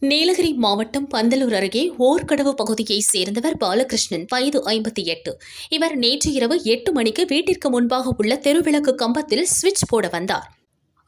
நீலகிரி மாவட்டம் பந்தலூர் அருகே ஓர்கடவு பகுதியைச் சேர்ந்தவர் பாலகிருஷ்ணன். வயது ஐம்பத்தி எட்டு. இவர் நேற்று இரவு எட்டு மணிக்கு வீட்டிற்கு முன்பாக உள்ள தெருவிளக்கு கம்பத்தில் சுவிட்ச் போட வந்தார்.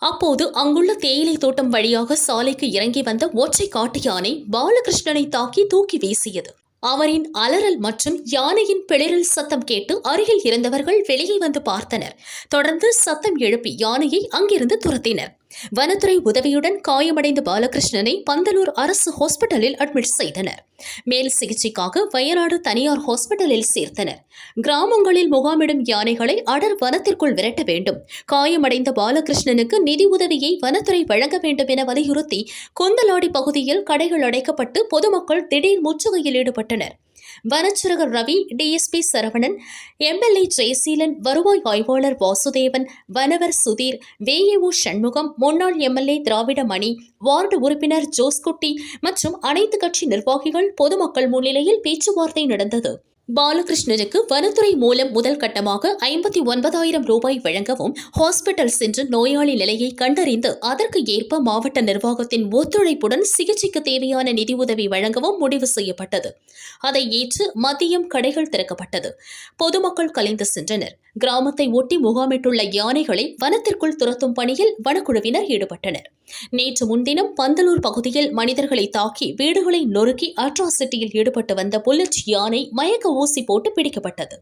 அப்போது அங்குள்ள தேயிலை தோட்டம் வழியாக சாலைக்கு இறங்கி வந்த ஒற்றை காட்டு யானை பாலகிருஷ்ணனை தாக்கி தூக்கி வீசியது. அவரின் அலறல் மற்றும் யானையின் பிளிரல் சத்தம் கேட்டு அருகில் இருந்தவர்கள் வெளியே வந்து பார்த்தனர். தொடர்ந்து சத்தம் எழுப்பி யானையை அங்கிருந்து துரத்தினர். வனத்துறை உதவியுடன் காயமடைந்த பாலகிருஷ்ணனை பந்தலூர் அரசு ஹாஸ்பிட்டலில் அட்மிட் செய்தனர். மேல் சிகிச்சைக்காக வயநாடு தனியார் ஹாஸ்பிட்டலில் சேர்த்தனர். கிராமங்களில் முகாமிடும் யானைகளை அடர் வனத்திற்குள் விரட்ட வேண்டும். காயமடைந்த பாலகிருஷ்ணனுக்கு நிதி உதவியை வனத்துறை வழங்க வேண்டும் என வலியுறுத்தி கொந்தலாடி பகுதியில் கடைகள் அடைக்கப்பட்டு பொதுமக்கள் திடீர் முற்றுகையில் ஈடுபட்டனர். வனச்சரகர் ரவி டிஎஸ்பி சரவணன் எம்எல்ஏ ஜெயசீலன் வருவாய் ஆய்வாளர் வாசுதேவன் வனவர் சுதீர் வேஏஓ சண்முகம் முன்னாள் எம்எல்ஏ திராவிட மணி வார்டு உறுப்பினர் ஜோஸ்குட்டி மற்றும் அனைத்து கட்சி நிர்வாகிகள் பொதுமக்கள் முன்னிலையில் பேச்சுவார்த்தை நடந்தது. பாலகிருஷ்ணனுக்கு வனத்துறை மூலம் முதல் கட்டமாக ஐம்பத்தி ஒன்பதாயிரம் ரூபாய் வழங்கவும் ஹாஸ்பிட்டல் சென்று நோயாளி நிலையை கண்டறிந்து அதற்கு ஏற்ப மாவட்ட நிர்வாகத்தின் ஒத்துழைப்புடன் சிகிச்சைக்கு தேவையான நிதியுதவி வழங்கவும் முடிவு செய்யப்பட்டது. அதை ஏற்று மதியம் கடைகள் திறக்கப்பட்டது. பொதுமக்கள் கலைந்து சென்றனர். கிராமத்தை ஒட்டி முகாமிட்டுள்ள யானைகளை வனத்திற்குள் துரத்தும் பணியில் வனக்குழுவினர் ஈடுபட்டனர். நேற்று முன்தினம் பந்தலூர் பகுதியில் மனிதர்களை தாக்கி வீடுகளை நொறுக்கி அட்ராசிட்டியில் ஈடுபட்டு வந்த புல்லட் யானை மயக்க ஊசி போட்டு பிடிக்கப்பட்டது.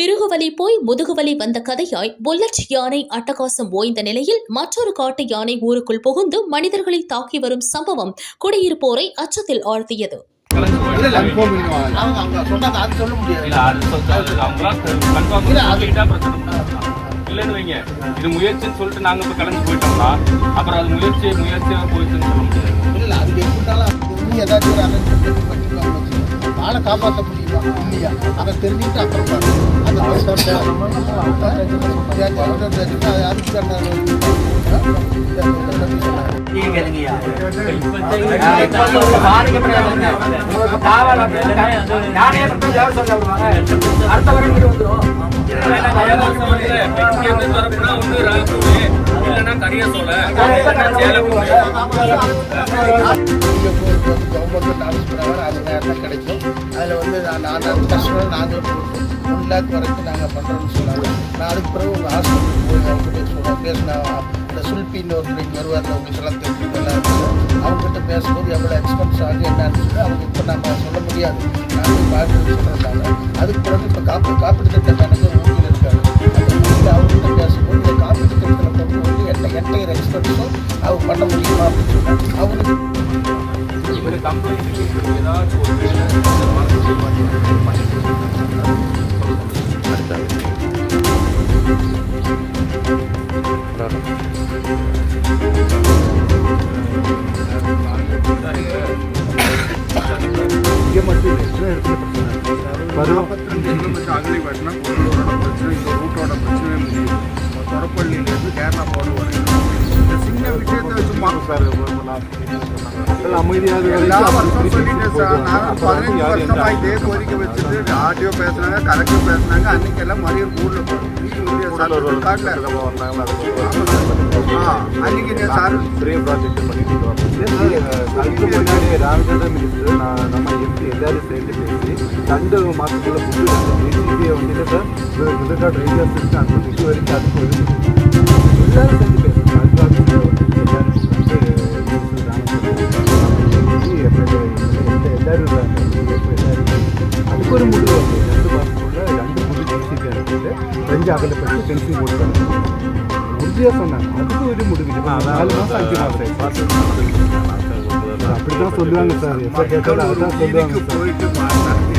திருகுவலி போய் முதுகுவலி வந்த கதையாய் புல்லட் யானை அட்டகாசம் ஓய்ந்த நிலையில் மற்றொரு காட்டு யானை ஊருக்குள் புகுந்து மனிதர்களை தாக்கி வரும் சம்பவம் குடியிருப்போரை அச்சத்தில் ஆழ்த்தியது. இல்லைன்னு வைங்க. இது முயற்சின்னு சொல்லிட்டு நாங்க இப்ப கலந்து போயிட்டோம்னா அப்புறம் அது முயற்சி முயற்சியா போயிடுச்சுன்னு சொல்ல முடியாது. இல்ல அது எப்படினாலும் ஏதாச்சும் காப்பாற்ற முடியுமா இல்லையா அதை தெரிஞ்சுட்டு அப்புறம். அந்த இல்லைன்னா. கவர்மெண்ட் ஆஃபீஸ் பிரகாரம் அது நேரம் கிடைக்கும் அதில் வந்து நான் நான் அந்த ஒன் லேக் வரைக்கும் நாங்கள் பண்ணுறோம்னு சொன்னாங்க. நான் அதுக்கு பிறகு உங்கள் ஹாஸ்பிட்டல் போய் அவங்ககிட்ட சொல்ல பேசினேன் இந்த சுல்பின்னு ஒருத்தர் வருவார் உங்களுக்கு எல்லாம் தெரிஞ்சுட்டு அவங்ககிட்ட பேசும்போது எவ்வளோ எக்ஸ்பென்ஸ் ஆகும் என்னன்னு சொல்லி அவங்க இப்போ நம்ம சொல்ல முடியாது. நாங்கள் பார்த்து சொல்கிறாங்க அதுக்கு பிறகு இப்போ காப்பீடு காப்பீடு திட்ட கணக்கு ஊழியர் இருக்காரு அவங்ககிட்ட பேசும்போது இந்த காப்பீடு திட்டத்தில் வந்து எட்ட எட்டையர் எக்ஸ்பென்ஸும் அவங்க பண்ண முடியுமா அப்படின்னு சொன்னாங்க அவங்களுக்கு இவர் கம்பெனி ஏதாச்சும் ஒரு இங்கே மட்டும் இல்லை எத்தனை இடத்துல பிரச்சனை இருக்கு? பருவம் கிலோமீட்டர் அகலி வெட்டினா பொருளோட பிரச்சனை இந்த ரூட்டோட முடியும் தொடப்பள்ளியிலேருந்து கேரளா போர்டு வரைக்கும் இந்த சின்ன விஷயத்தை வச்சு சார் எல்லாம் அமைதியாக எல்லா வருஷம் சொல்லிட்டேன் சார் போயிடுவாங்க. பதினஞ்சு யாரும் இதே கோரிக்கை வச்சுட்டு ஆடியோ பேசுனாங்க பேசுனாங்க அன்னைக்கு எல்லாம் மறியல் ஊரில் அன்னைக்கு சார் பெரிய ப்ராஜெக்ட் பண்ணிட்டு அதுக்கு முன்னாடி நான் நம்ம எம்பி எல்லாரும் சேர்ந்து பேசி ரெண்டு மாதத்துக்குள்ள புது வந்துட்டு சார் அந்த வரைக்கும் அதுக்கு எல்லாரும் இருக்காங்க எல்லாரும் ரெண்டு மாதத்துக்குள்ள ரெண்டு புது டிசிபி அனுப்பிட்டு ரெண்டு அகலப்பட்டு பென்சில் போட்டு உறுதியாக அதுக்கு ஒரு முடிவு நாலு மாதம் அஞ்சு மாதம் அப்படிதான் சொல்லுவாங்க சார் எப்போ கேட்டாலும் அதுதான் சொல்லுவாங்க சார்